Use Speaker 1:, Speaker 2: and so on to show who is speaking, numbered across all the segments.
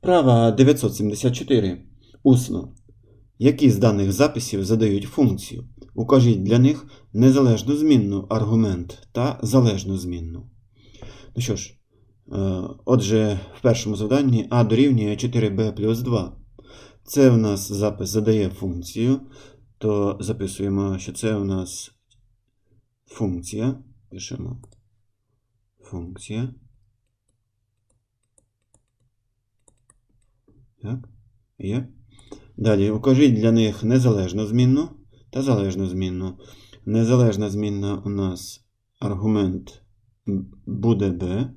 Speaker 1: Вправа 974. Усно. Які з даних записів задають функцію? Укажіть для них незалежну змінну аргумент та залежну змінну. Ну що ж, е, отже, в першому завданні А дорівнює 4b плюс 2. Це в нас запис задає функцію, то записуємо, що це у нас функція. Пишемо функція. Так, є. Далі укажіть для них незалежну змінну та залежну змінну. Незалежна змінна у нас аргумент буде b.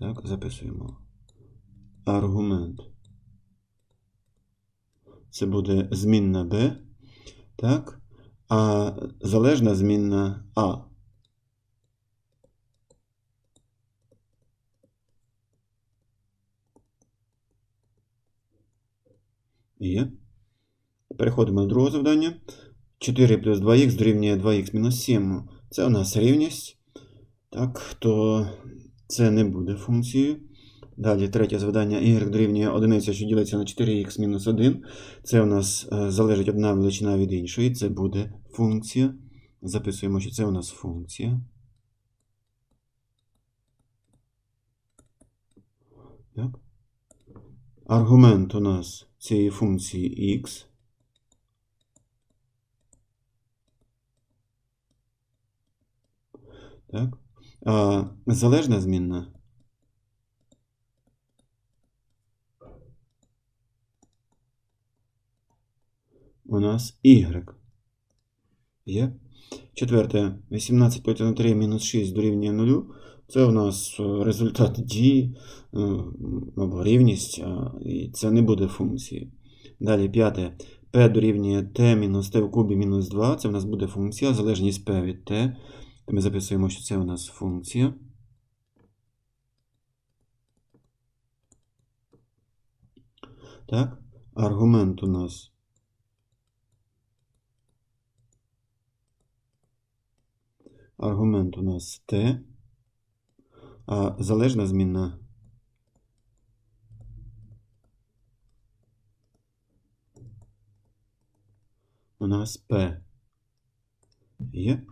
Speaker 1: Так, записуємо. Аргумент. Це буде змінна b. Так. А залежна змінна А. Є. Переходимо до другого завдання. 4 плюс 2х дорівнює 2х мінус 7. Це у нас рівність. Так, то це не буде функцією. Далі третє завдання y дорівнює 1, що ділиться на 4х мінус 1. Це у нас е, залежить одна величина від іншої. Це буде функція. Записуємо, що це у нас функція. Так. Аргумент у нас цієї функції x. Так. А, залежна змінна. У нас y. Є. Четверте. 18 поділити на 3 мінус 6 дорівнює 0. Це у нас е, результат дії е, або рівність, і це не буде функції. Далі п'яте. p дорівнює t мінус t в кубі мінус 2. Це у нас буде функція, залежність p від t. То ми записуємо, що це у нас функція. Так, аргумент у нас. Аргумент у нас t, а залежна змінна у нас p. Є.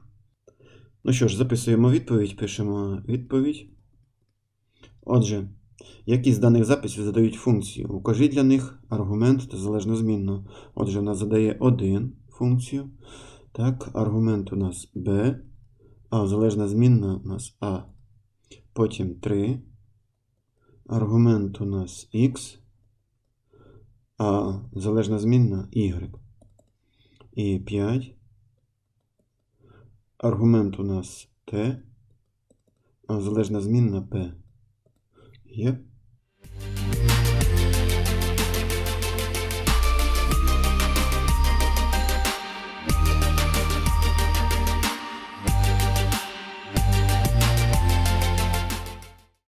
Speaker 1: Ну що ж, записуємо відповідь, пишемо відповідь. Отже, які з даних записів задають функцію? Укажіть для них аргумент та залежну змінну. Отже, у нас задає 1 функцію. Так, аргумент у нас b, а залежна змінна у нас а. Потім 3. Аргумент у нас x, а залежна змінна y. І 5. Аргумент у нас t, а залежна змінна p. Є.